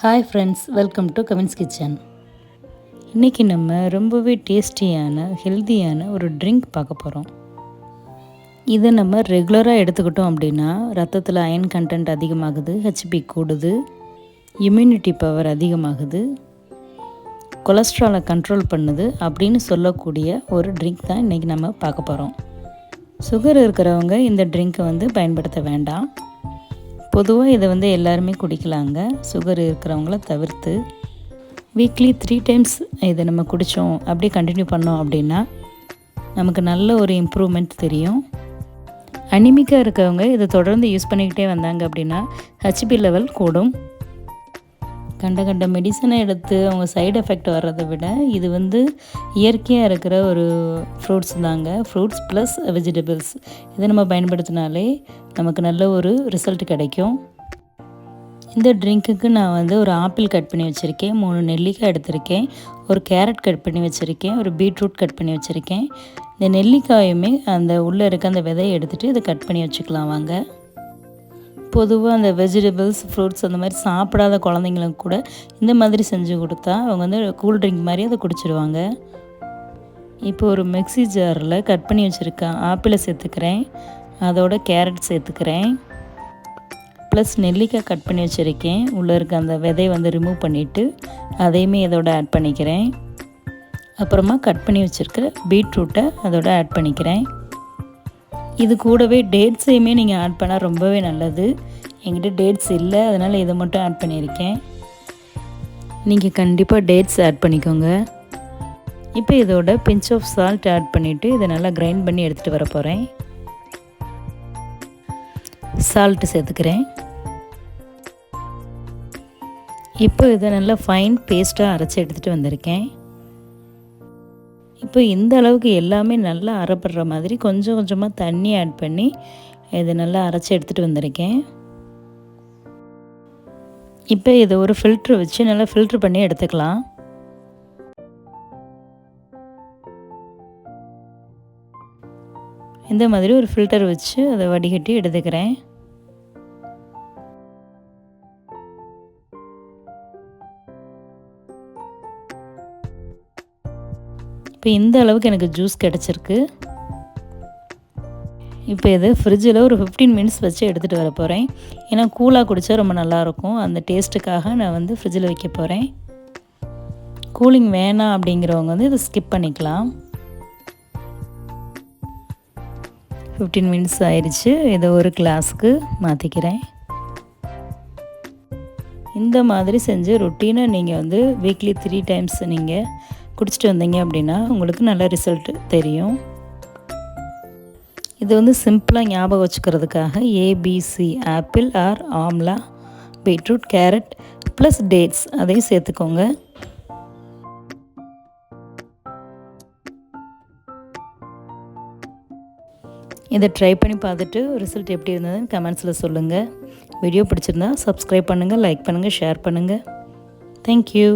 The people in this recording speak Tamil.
Hi friends welcome to Kavin's kitchen இன்றைக்கி நம்ம ரொம்பவே டேஸ்டியான ஹெல்த்தியான ஒரு ட்ரிங்க் பார்க்க போகிறோம் இதை நம்ம ரெகுலராக எடுத்துக்கிட்டோம் அப்படின்னா ரத்தத்தில் அயன் கண்டென்ட் அதிகமாகுது ஹெச்பி கூடுது இம்யூனிட்டி பவர் அதிகமாகுது கொலஸ்ட்ராலை கண்ட்ரோல் பண்ணுது அப்படின்னு சொல்லக்கூடிய ஒரு ட்ரிங்க் தான் இன்றைக்கி நம்ம பார்க்க போகிறோம் சுகர் இருக்கிறவங்க இந்த ட்ரிங்க்கை வந்து பயன்படுத்த வேண்டாம். பொதுவாக இதை வந்து எல்லாருமே குடிக்கலாங்க. சுகர் இருக்கிறவங்கள தவிர்த்து. வீக்லி த்ரீ டைம்ஸ் இதை நம்ம குடித்தோம் அப்படியே கண்டினியூ பண்ணோம் அப்படின்னா நமக்கு நல்ல ஒரு இம்ப்ரூவ்மெண்ட் தெரியும். அனிமிக்காக இருக்கவங்க இதை தொடர்ந்து யூஸ் பண்ணிக்கிட்டே வந்தாங்க அப்படின்னா ஹெச்பி லெவல் கூடும். கண்ட கண்ட மெடிசனை எடுத்து அவங்க சைடு எஃபெக்ட் வர்றதை விட இது வந்து இயற்கையாக இருக்கிற ஒரு ஃப்ரூட்ஸ் தாங்க. ஃப்ரூட்ஸ் ப்ளஸ் வெஜிடபிள்ஸ் இதை நம்ம பயன்படுத்தினாலே நமக்கு நல்ல ஒரு ரிசல்ட் கிடைக்கும். இந்த ட்ரிங்க்குக்கு நான் வந்து ஒரு ஆப்பிள் கட் பண்ணி வச்சுருக்கேன். மூணு நெல்லிக்காய் எடுத்திருக்கேன். ஒரு கேரட் கட் பண்ணி வச்சுருக்கேன். ஒரு பீட்ரூட் கட் பண்ணி வச்சுருக்கேன். இந்த நெல்லிக்காயுமே அந்த உள்ளே இருக்க அந்த விதையை எடுத்துகிட்டு இதை கட் பண்ணி வச்சுக்கலாம் வாங்க. பொதுவாக அந்த வெஜிடபிள்ஸ் ஃப்ரூட்ஸ் அந்த மாதிரி சாப்பிடாத குழந்தைங்களுக்கு கூட இந்த மாதிரி செஞ்சு கொடுத்தா அவங்க வந்து கூல் ட்ரிங்க் மாதிரி அதை குடிச்சிடுவாங்க இப்போ ஒரு மிக்சி ஜாரில் கட் பண்ணி வச்சுருக்கேன் ஆப்பிளை சேர்த்துக்கிறேன். அதோட கேரட் சேர்த்துக்கிறேன். ப்ளஸ் நெல்லிக்காய் கட் பண்ணி வச்சுருக்கேன். உள்ளே இருக்க அந்த விதையை வந்து ரிமூவ் பண்ணிவிட்டு அதையுமே இதோட ஆட் பண்ணிக்கிறேன். அப்புறமா கட் பண்ணி வச்சுருக்க பீட்ரூட்டை அதோட ஆட் பண்ணிக்கிறேன். இது கூடவே டேட்ஸையுமே நீங்கள் ஆட் பண்ணால் ரொம்பவே நல்லது. என்கிட்ட டேட்ஸ் இல்லை அதனால் இதை மட்டும் ஆட் பண்ணியிருக்கேன். நீங்கள் கண்டிப்பாக டேட்ஸ் ஆட் பண்ணிக்கோங்க. இப்போ இதோட பிஞ்ச் ஆஃப் சால்ட் ஆட் பண்ணிவிட்டு இதை நல்லா கிரைண்ட் பண்ணி எடுத்துகிட்டு வர போகிறேன் சால்ட்டு சேர்த்துக்கிறேன். இப்போ இதை நல்லா ஃபைன் பேஸ்ட்டாக அரைச்சி எடுத்துகிட்டு வந்திருக்கேன். இப்போ இந்த அளவுக்கு எல்லாமே நல்லா அரைப்படுற மாதிரி கொஞ்சம் கொஞ்சமாக தண்ணி ஆட் பண்ணி இதை நல்லா அரைச்சி எடுத்துகிட்டு வந்திருக்கேன். இப்போ இதை ஒரு ஃபில்ட்ரு வச்சு நல்லா ஃபில்ட்ரு பண்ணி எடுத்துக்கலாம். இந்த மாதிரி ஒரு ஃபில்டர் வச்சு அதை வடிகட்டி எடுத்துக்கிறேன். இப்போ இந்த அளவுக்கு எனக்கு ஜூஸ் கிடச்சிருக்கு. இப்போ இது ஃப்ரிட்ஜில் ஒரு ஃபிஃப்டீன் மினிட்ஸ் வச்சு எடுத்துகிட்டு வர போகிறேன் ஏன்னா கூலாக குடித்தா ரொம்ப நல்லாயிருக்கும். அந்த டேஸ்ட்டுக்காக நான் வந்து ஃப்ரிட்ஜில் வைக்க போகிறேன் கூலிங் வேணாம் அப்படிங்கிறவங்க வந்து இதை ஸ்கிப் பண்ணிக்கலாம். ஃபிஃப்டீன் மினிட்ஸ் ஆயிடுச்சு இதை ஒரு கிளாஸ்க்கு மாற்றிக்கிறேன் இந்த மாதிரி செஞ்சு ரொட்டீனை நீங்கள் வந்து வீக்லி த்ரீ டைம்ஸ் நீங்கள் குடிச்சிட்டு வந்தீங்க அப்படின்னா உங்களுக்கு நல்ல ரிசல்ட் தெரியும். இது வந்து சிம்பிளாக ஞாபகம் வச்சுக்கிறதுக்காக ABC apple or amla beetroot carrot plus dates அதையும் சேர்த்துக்கோங்க. இதை ட்ரை பண்ணி பார்த்துட்டு ரிசல்ட் எப்படி இருந்ததுன்னு கமெண்ட்ஸில் சொல்லுங்கள் வீடியோ பிடிச்சிருந்தா சப்ஸ்கிரைப் பண்ணுங்கள் லைக் பண்ணுங்கள் ஷேர் பண்ணுங்கள் தேங்க்யூ